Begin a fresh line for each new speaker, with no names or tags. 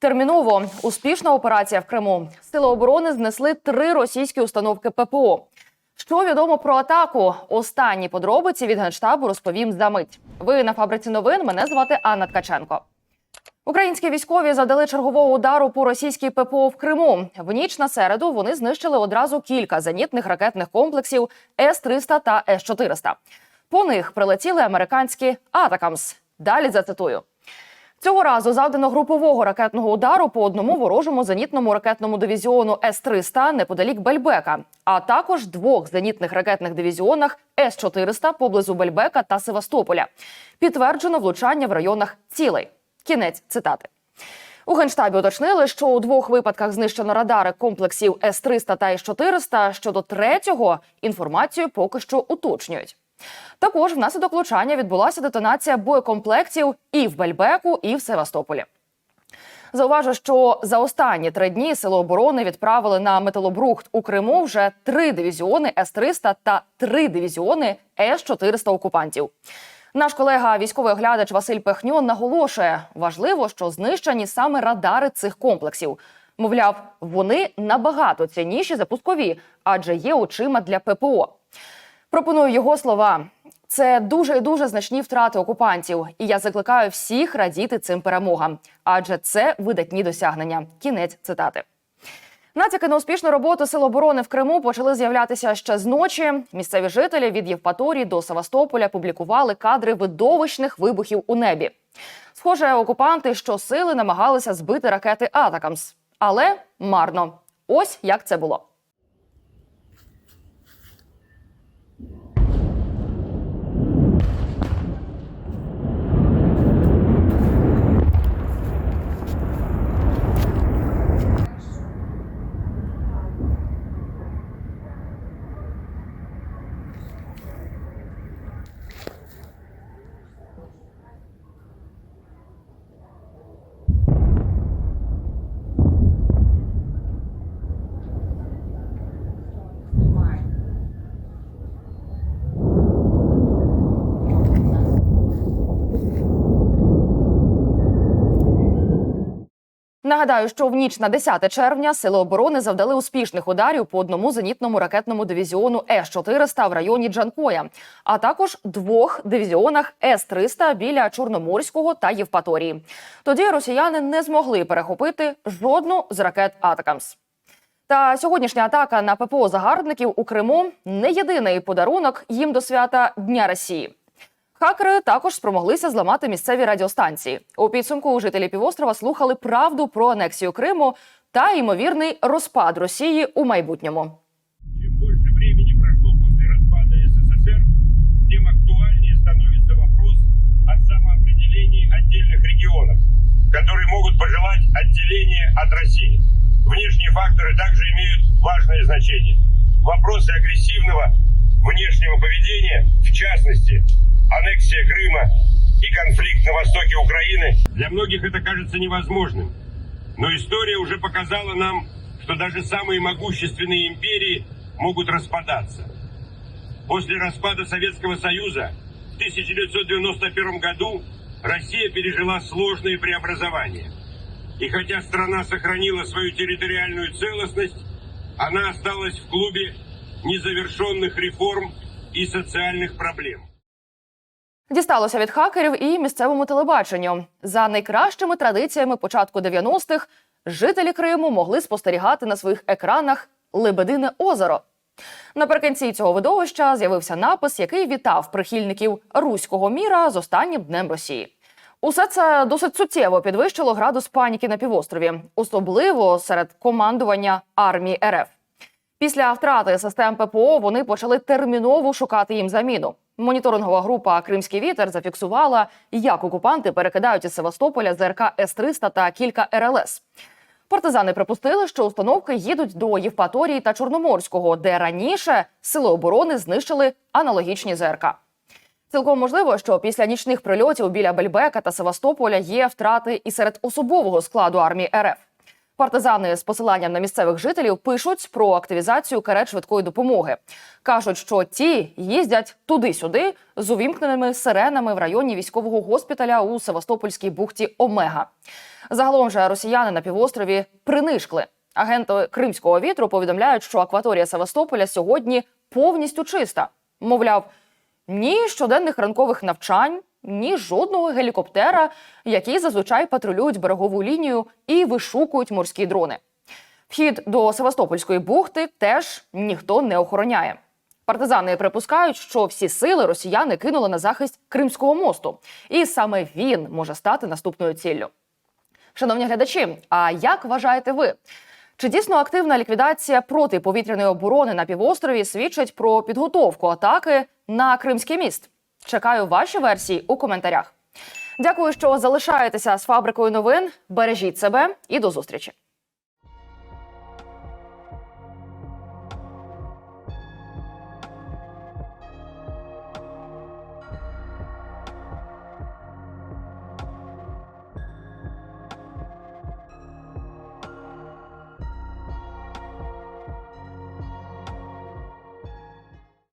Терміново успішна операція в Криму. Сили оборони знесли три російські установки ППО. Що відомо про атаку? Останні подробиці від генштабу розповім за мить. Ви на фабриці новин. Мене звати Анна Ткаченко. Українські військові завдали чергового удару по російській ППО в Криму. В ніч на середу вони знищили одразу кілька зенітних ракетних комплексів С-300 та С-400. По них прилетіли американські Атакамс. Далі зацитую. Цього разу завдано групового ракетного удару по одному ворожому зенітному ракетному дивізіону С-300 неподалік Бельбека, а також двох зенітних ракетних дивізіонах С-400 поблизу Бельбека та Севастополя. Підтверджено влучання в районах цілей. Кінець цитати. У генштабі уточнили, що у двох випадках знищено радари комплексів С-300 та С-400. Щодо третього інформацію поки що уточнюють. Також внаслідок влучання відбулася детонація боєкомплектів і в Бельбеку, і в Севастополі. Зауважу, що за останні три дні сили оборони відправили на металобрухт у Криму вже три дивізіони С-300 та три дивізіони С-400 окупантів. Наш колега, військовий оглядач Василь Пехньо, наголошує, важливо, що знищені саме радари цих комплексів. Мовляв, вони набагато цінніші за пускові, адже є очима для ППО. Пропоную його слова. Це дуже і дуже значні втрати окупантів, і я закликаю всіх радіти цим перемогам, адже це видатні досягнення. Кінець цитати. Натяки на успішну роботу сил оборони в Криму почали з'являтися ще з ночі. Місцеві жителі від Євпаторії до Севастополя публікували кадри видовищних вибухів у небі. Схоже, окупанти щосили намагалися збити ракети Атакамс, але марно. Ось як це було. Нагадаю, що в ніч на 10 червня сили оборони завдали успішних ударів по одному зенітному ракетному дивізіону С-400 в районі Джанкоя, а також двох дивізіонах С-300 біля Чорноморського та Євпаторії. Тоді росіяни не змогли перехопити жодну з ракет Атакамс. Та сьогоднішня атака на ППО загарбників у Криму не єдиний подарунок їм до свята Дня Росії. Хакери також спромоглися зламати місцеві радіостанції. У підсумку жителі півострова слухали правду про анексію Криму та ймовірний розпад Росії у майбутньому.
Чем больше времени прошло после распада СССР, тем актуальнее становится вопрос о самоопределении отдельных регионов, которые могут пожелать отделения от России. Внешние факторы также имеют важное значение. Вопросы агрессивного внешнего поведения, в частности, аннексия Крыма и конфликт на востоке Украины, для многих это кажется невозможным. Но история уже показала нам, что даже самые могущественные империи могут распадаться. После распада Советского Союза в 1991 году Россия пережила сложные преобразования. И хотя страна сохранила свою территориальную целостность, она осталась в клубе незавершенных реформ и социальных проблем.
Дісталося від хакерів і місцевому телебаченню. За найкращими традиціями початку 90-х жителі Криму могли спостерігати на своїх екранах Лебедине озеро. Наприкінці цього видовища з'явився напис, який вітав прихильників руського міра з останнім днем Росії. Усе це досить суттєво підвищило градус паніки на півострові, особливо серед командування армії РФ. Після втрати систем ППО вони почали терміново шукати їм заміну. Моніторингова група Кримський вітер зафіксувала, як окупанти перекидають із Севастополя ЗРК С-300 та кілька РЛС. Партизани припустили, що установки їдуть до Євпаторії та Чорноморського, де раніше сили оборони знищили аналогічні ЗРК. Цілком можливо, що після нічних прильотів біля Бельбека та Севастополя є втрати і серед особового складу армії РФ. Партизани з посиланням на місцевих жителів пишуть про активізацію карет швидкої допомоги. кажуть, що ті їздять туди-сюди з увімкненими сиренами в районі військового госпіталя у Севастопольській бухті Омега. Загалом же росіяни на півострові принишкли. Агенти кримського вітру повідомляють, що акваторія Севастополя сьогодні повністю чиста. Мовляв, ні щоденних ранкових навчань, ні жодного гелікоптера, які зазвичай патрулюють берегову лінію і вишукують морські дрони. Вхід до Севастопольської бухти теж ніхто не охороняє. Партизани припускають, що всі сили росіяни кинули на захист Кримського мосту, і саме він може стати наступною ціллю. Шановні глядачі, а як вважаєте ви? Чи дійсно активна ліквідація протиповітряної оборони на півострові свідчить про підготовку атаки на Кримський міст? Чекаю ваші версії у коментарях. Дякую, що залишаєтеся з фабрикою новин. Бережіть себе і до зустрічі.